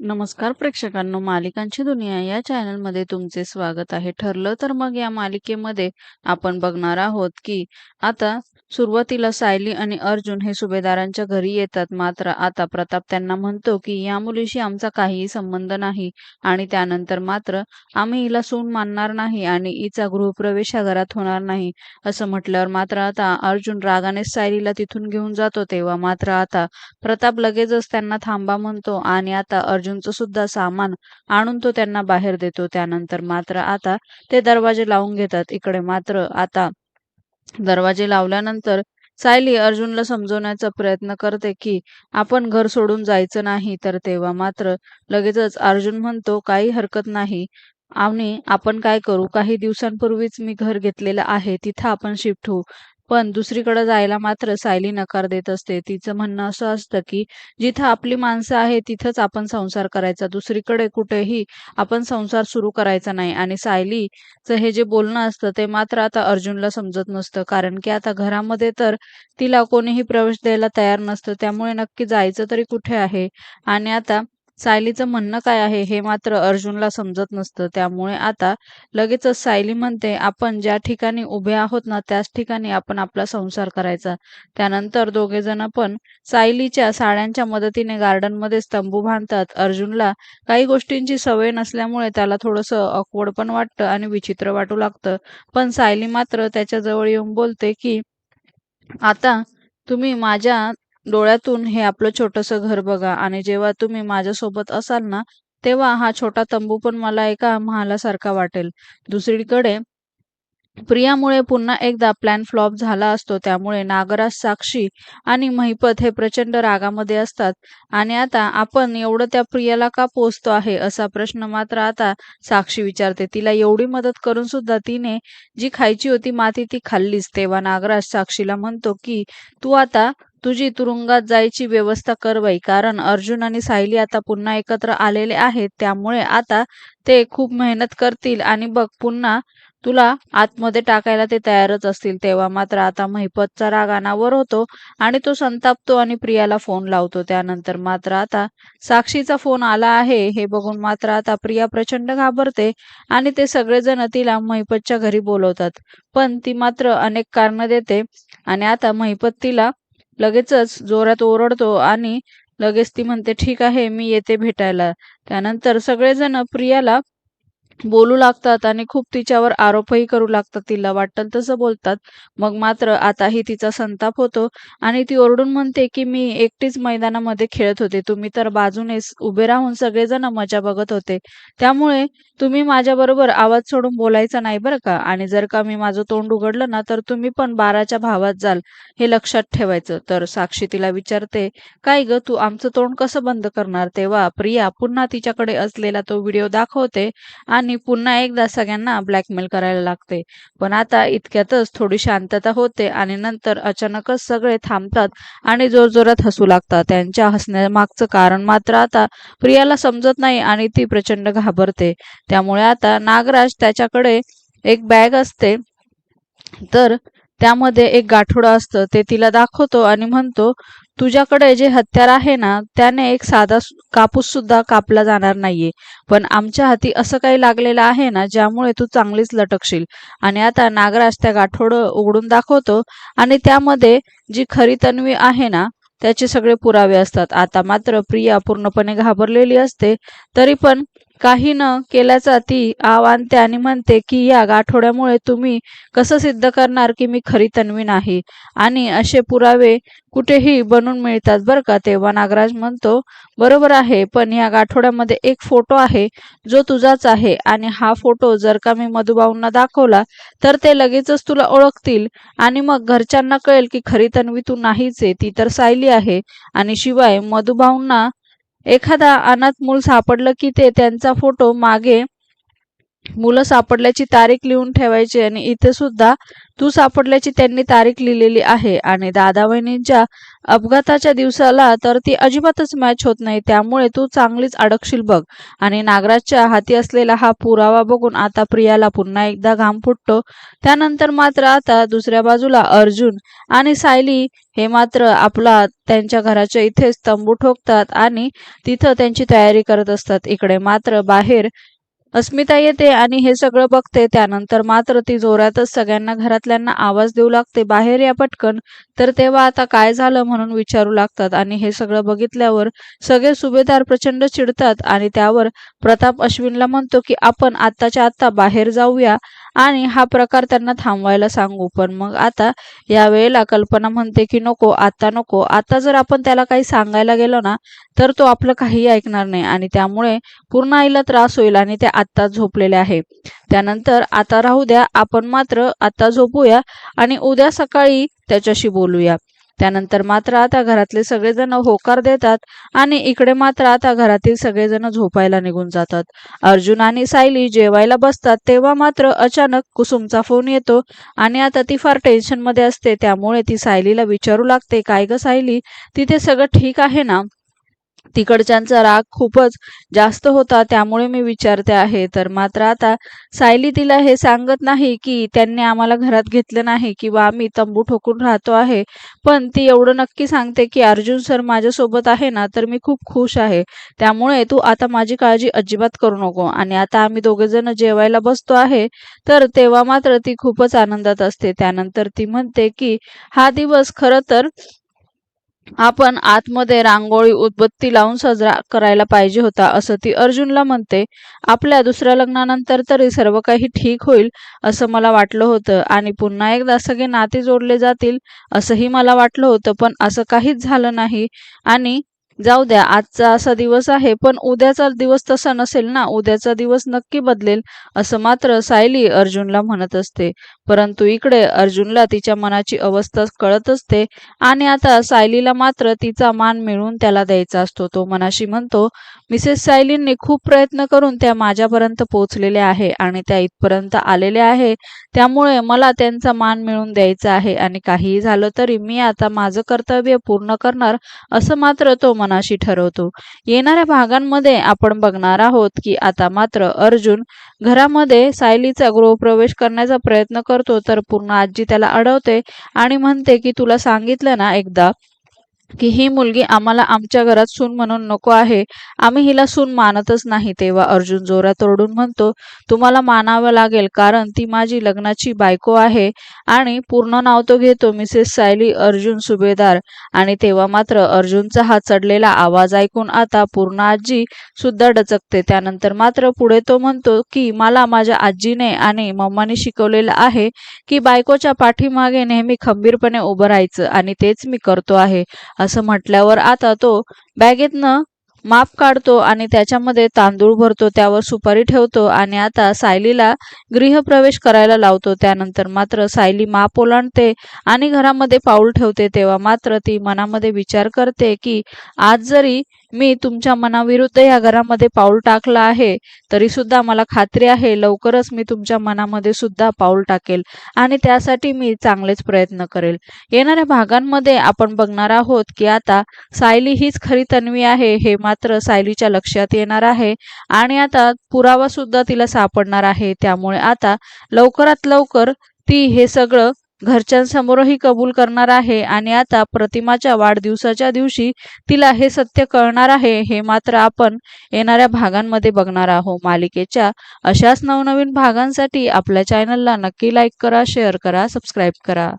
नमस्कार प्रेक्षकांनो मालिकांची दुनिया या चॅनलमध्ये तुमचे स्वागत आहे. ठरलं तर मग या मालिकेमध्ये आपण बघणार आहोत की आता सुरुवातीला सायली आणि अर्जुन हे सुभेदारांच्या घरी येतात. मात्र आता प्रताप त्यांना म्हणतो की या मुलीशी आमचा काहीही संबंध नाही आणि त्यानंतर मात्र आम्ही हिला सून मानणार नाही आणि हिचा गृहप्रवेश या घरात होणार नाही. असं म्हटल्यावर मात्र आता अर्जुन रागाने सायलीला तिथून घेऊन जातो. तेव्हा मात्र आता प्रताप लगेचच त्यांना थांबा म्हणतो आणि आता अर्जुन राजूंचं सुद्धा सामान आणून तो त्यांना बाहेर देतो. त्यानंतर मात्र आता ते दरवाजे लावून घेतात. इकडे मात्र आता दरवाजे लावल्यानंतर सायली अर्जुनला समजवण्याचा प्रयत्न करते की आपण घर सोडून जायचं नाही. तर तेव्हा मात्र लगेचच अर्जुन म्हणतो काही हरकत नाही. आणि आपण काय करू? काही दिवसांपूर्वीच मी घर घेतलेलं आहे. तिथं आपण शिफ्ट होऊ. पण दुसरीकडे जायला मात्र सायली नकार देत असते. तिचं म्हणणं असं असतं की जिथं आपली माणसं आहे तिथंच आपण संसार करायचा. दुसरीकडे कुठेही आपण संसार सुरू करायचा नाही. आणि सायलीचं हे जे बोलणं असतं ते मात्र आता अर्जुनला समजत नसतं. कारण की आता घरामध्ये तर तिला कोणीही प्रवेश द्यायला तयार नसतं. त्यामुळे नक्की जायचं तरी कुठे आहे? आणि आता सायलीचं म्हणणं काय आहे हे मात्र अर्जुनला समजत नसतं. त्यामुळे आता लगेचच सायली म्हणते आपण ज्या ठिकाणी उभे आहोत ना त्याच ठिकाणी आपण आपला संसार करायचा. त्यानंतर दोघे जण पण सायलीच्या साड्यांच्या मदतीने गार्डनमध्ये तंबू बांधतात. अर्जुनला काही गोष्टींची सवय नसल्यामुळे त्याला थोडंसं ऑकवर्ड पण वाटतं आणि विचित्र वाटू लागतं. पण सायली मात्र त्याच्याजवळ येऊन बोलते की आता तुम्ही माझ्या डोळ्यातून हे आपलं छोटंसं घर बघा. आणि जेव्हा तुम्ही माझ्यासोबत असाल ना तेव्हा हा छोटा तंबू पण मला एका महालासारखा वाटेल. दुसरीकडे प्रियामुळे पुन्हा एकदा प्लॅन फ्लॉप झाला असतो. त्यामुळे नागराज साक्षी आणि महिपत हे प्रचंड रागामध्ये असतात. आणि आता आपण एवढं त्या प्रियाला का पोचतो आहे असा प्रश्न मात्र आता साक्षी विचारते. तिला एवढी मदत करून सुद्धा तिने जी खायची होती माती ती खाल्लीच. तेव्हा नागराज साक्षीला म्हणतो की तू आता तुझी तुरुंगात जायची व्यवस्था कर बाई. कारण अर्जुन आणि सायली आता पुन्हा एकत्र आलेले आहेत. त्यामुळे आता ते खूप मेहनत करतील. आणि बघ पुन्हा तुला आतमध्ये टाकायला ते तयारच असतील. तेव्हा मात्र आता महिपतचा राग अनावर होतो आणि तो संतापतो आणि प्रियाला फोन लावतो. त्यानंतर मात्र आता साक्षीचा फोन आला आहे. हे बघून मात्र आता प्रिया प्रचंड घाबरते आणि ते सगळेजण तिला महिपतच्या घरी बोलवतात. पण ती मात्र अनेक कारण देते आणि आता महिपत तिला लगेचच जोरात ओरडतो आणि लगेच ती म्हणते ठीक आहे मी येते भेटायला. त्यानंतर सगळेजण प्रियाला बोलू लागतात आणि खूप तिच्यावर आरोपही करू लागतात तिला वाटेल तसं बोलतात. मग मात्र आताही तिचा संताप होतो आणि ती ओरडून म्हणते की मी एकटीच मैदानामध्ये खेळत होते. तुम्ही तर बाजूनेच उभे राहून सगळेजण मजा बघत होते. त्यामुळे तुम्ही माझ्याबरोबर आवाज सोडून बोलायचा नाही बरं का? आणि जर का मी माझं तोंड उघडलं ना तर तुम्ही पण बाराच्या भावात जाल हे लक्षात ठेवायचं. तर साक्षी तिला विचारते काय ग तू आमचं तोंड कसं बंद करणार? तेव्हा प्रिया पुन्हा तिच्याकडे असलेला तो व्हिडिओ दाखवते आणि पुन्हा एकदा सगळ्यांना ब्लॅकमेल करायला लागते. पण आता इतक्यातच थोडी शांतता होते आणि नंतर अचानकच सगळे थांबतात आणि जोरजोरात हसू लागतात. त्यांच्या हसण्यामागचं कारण मात्र आता प्रियाला समजत नाही आणि ती प्रचंड घाबरते. त्यामुळे आता नागराज त्याच्याकडे एक बॅग असते. तर त्यामध्ये एक गाठोडं असतं. ते तिला दाखवतो आणि म्हणतो तुझ्याकडे जे हत्यार आहे ना त्याने एक साधा कापूस सुद्धा कापला जाणार नाहीये. पण आमच्या हाती असं काही लागलेलं आहे ना ज्यामुळे तू चांगलीच लटकशील. आणि आता नागराज त्या गाठोडं उघडून दाखवतो आणि त्यामध्ये जी खरी तन्वी आहे ना त्याचे सगळे पुरावे असतात. आता मात्र प्रिया पूर्णपणे घाबरलेली असते तरी पण काही न केल्याचा ती आवानते आणि म्हणते की या गाठोड्यामुळे तुम्ही कसं सिद्ध करणार की मी खरी तन्वी नाही? आणि असे पुरावे कुठेही बनून मिळतात बरं का? तेव्हा नागराज म्हणतो बरोबर आहे पण या गाठोड्यामध्ये एक फोटो आहे जो तुझाच आहे. आणि हा फोटो जर का मी मधुभाऊंना दाखवला तर ते लगेचच तुला ओळखतील. आणि मग घरच्यांना कळेल की खरी तन्वी तू नाहीच आहे ती तर सायली आहे. आणि शिवाय मधुभाऊंना एखादा अनाथ मूल सापडलं की ते त्यांचा फोटो मागे मुलं सापडल्याची तारीख लिहून ठेवायची आणि इथे सुद्धा तू सापडल्याची त्यांनी तारीख लिहिलेली आहे. आणि दादा वहिनींच्या अपघाताच्या दिवसाला तर ती अजिबातच मॅच होत नाही. त्यामुळे तू चांगलीच अडकशील बघ. आणि नागराजच्या हाती असलेला हा पुरावा बघून आता प्रियाला पुन्हा एकदा घाम फुटतो. त्यानंतर मात्र आता दुसऱ्या बाजूला अर्जुन आणि सायली हे मात्र आपला त्यांच्या घराच्या इथेच तंबू ठोकतात आणि तिथं त्यांची तयारी करत असतात. इकडे मात्र बाहेर अस्मिता येते आणि हे सगळं बघते. त्यानंतर मात्र ती जोरातच सगळ्यांना घरातल्यांना आवाज देऊ लागते. बाहेर या पटकन. तर तेव्हा आता काय झालं म्हणून विचारू लागतात. आणि हे सगळं बघितल्यावर सगळे सुभेदार प्रचंड चिडतात. आणि त्यावर प्रताप अश्विनला म्हणतो की आपण आत्ताच्या आत्ता बाहेर जाऊया. आणि हा प्रकार त्यांना थांबवायला सांगू. पण मग आता या वेळेला कल्पना म्हणते की नको आता नको. आता जर आपण त्याला काही सांगायला गेलो ना तर तो आपलं काही ऐकणार नाही आणि त्यामुळे पूर्ण आईला त्रास होईल आणि ते आत्ताच झोपलेले आहे. त्यानंतर आता राहू द्या आपण मात्र आता झोपूया आणि उद्या सकाळी त्याच्याशी बोलूया. त्यानंतर मात्र आता घरातले सगळेजण होकार देतात आणि इकडे मात्र आता घरातील सगळेजण झोपायला निघून जातात. अर्जुन आणि सायली जेवायला बसतात तेव्हा मात्र अचानक कुसुमचा फोन येतो आणि आता ती फार टेन्शनमध्ये असते त्यामुळे ती सायलीला विचारू लागते काय ग सायली? तिथे सगळं ठीक आहे ना? तिकडच्यांचा राग खूपच जास्त होता त्यामुळे मी विचारते आहे. तर मात्र आता सायली तिला हे सांगत नाही की त्यांनी आम्हाला घरात घेतलं नाही किंवा आम्ही तंबू ठोकून राहतो आहे. पण ती एवढं नक्की सांगते की अर्जुन सर माझ्यासोबत आहे ना तर मी खूप खुश आहे. त्यामुळे तू आता माझी काळजी अजिबात करू नको. आणि आता आम्ही दोघे जण जेवायला बसतो आहे तर तेव्हा मात्र ती खूपच आनंदात असते. त्यानंतर ती म्हणते की हा दिवस खरं तर आपण आतमध्ये रांगोळी उदबत्ती लावून साजरा करायला पाहिजे होता असं ती अर्जुनला म्हणते. आपल्या दुसऱ्या लग्नानंतर तरी सर्व काही ठीक होईल असं मला वाटलं होतं. आणि पुन्हा एकदा सगळे नाते जोडले जातील असंही मला वाटलं होतं पण असं काहीच झालं नाही. आणि जाऊ द्या आजचा असा दिवस आहे पण उद्याचा दिवस तसा नसेल ना. उद्याचा दिवस नक्की बदलेल असं मात्र सायली अर्जुनला म्हणत असते. परंतु इकडे अर्जुनला तिच्या मनाची अवस्था कळत असते आणि आता सायलीला मात्र तिचा मान मिळवून त्याला द्यायचा असतो. तो मनाशी म्हणतो मिसेस सायलींनी खूप प्रयत्न करून त्या माझ्यापर्यंत पोहोचलेल्या आहे आणि त्या इथपर्यंत आलेल्या आहे. त्यामुळे मला त्यांचा मान मिळवून द्यायचा आहे आणि काहीही झालं तरी मी आता माझं कर्तव्य पूर्ण करणार असं मात्र तो मनाशी ठरवतो. येणाऱ्या भागांमध्ये आपण बघणार आहोत की आता मात्र अर्जुन घरामध्ये सायलीचा गृहप्रवेश करण्याचा प्रयत्न करतो तर पूर्ण आजी त्याला अडवते आणि म्हणते की तुला सांगितलं ना एकदा की ही मुलगी आम्हाला आमच्या घरात सून म्हणून नको आहे. आम्ही हिला सून मानतच नाही तेव्हा अर्जुन जोरात ओरडून म्हणतो तुम्हाला मानावं लागेल कारण ती माझी लग्नाची बायको आहे आणि पूर्ण नाव तो घेतो मिसेस सायली अर्जुन सुभेदार. आणि तेव्हा मात्र अर्जुनचा हा चढलेला आवाज ऐकून आता पूर्ण आजी सुद्धा डचकते. त्यानंतर मात्र पुढे तो म्हणतो की मला माझ्या आजीने आणि मम्माने शिकवलेलं आहे की बायकोच्या पाठीमागे नेहमी खंबीरपणे उभं राहायचं आणि तेच मी करतो आहे. असं म्हटल्यावर आता तो बॅगेतनं माप काढतो आणि त्याच्यामध्ये तांदूळ भरतो त्यावर सुपारी ठेवतो आणि आता सायलीला गृहप्रवेश करायला लावतो. त्यानंतर मात्र सायली माप ओलांडते आणि घरामध्ये पाऊल ठेवते. तेव्हा मात्र ती मनामध्ये विचार करते की आज जरी मी तुमच्या मनाविरुद्ध या घरामध्ये पाऊल टाकलं आहे तरी सुद्धा मला खात्री आहे लवकरच मी तुमच्या मनामध्ये सुद्धा पाऊल टाकेल आणि त्यासाठी मी चांगलेच प्रयत्न करेल. येणाऱ्या भागांमध्ये आपण बघणार आहोत की आता सायली हीच खरी तन्वी आहे हे मात्र सायलीच्या लक्षात येणार आहे आणि आता पुरावा सुद्धा तिला सापडणार आहे. त्यामुळे आता लवकरात लवकर ती हे सगळं घरच्यांसमोरही कबूल करणार आहे आणि आता प्रतिमाच्या वाढदिवसाच्या दिवशी तिला हे सत्य कळणार आहे हे मात्र आपण येणाऱ्या भागांमध्ये बघणार आहोत. मालिकेच्या अशाच नवनवीन भागांसाठी आपल्या चॅनलला नक्की लाईक करा शेअर करा सबस्क्राईब करा.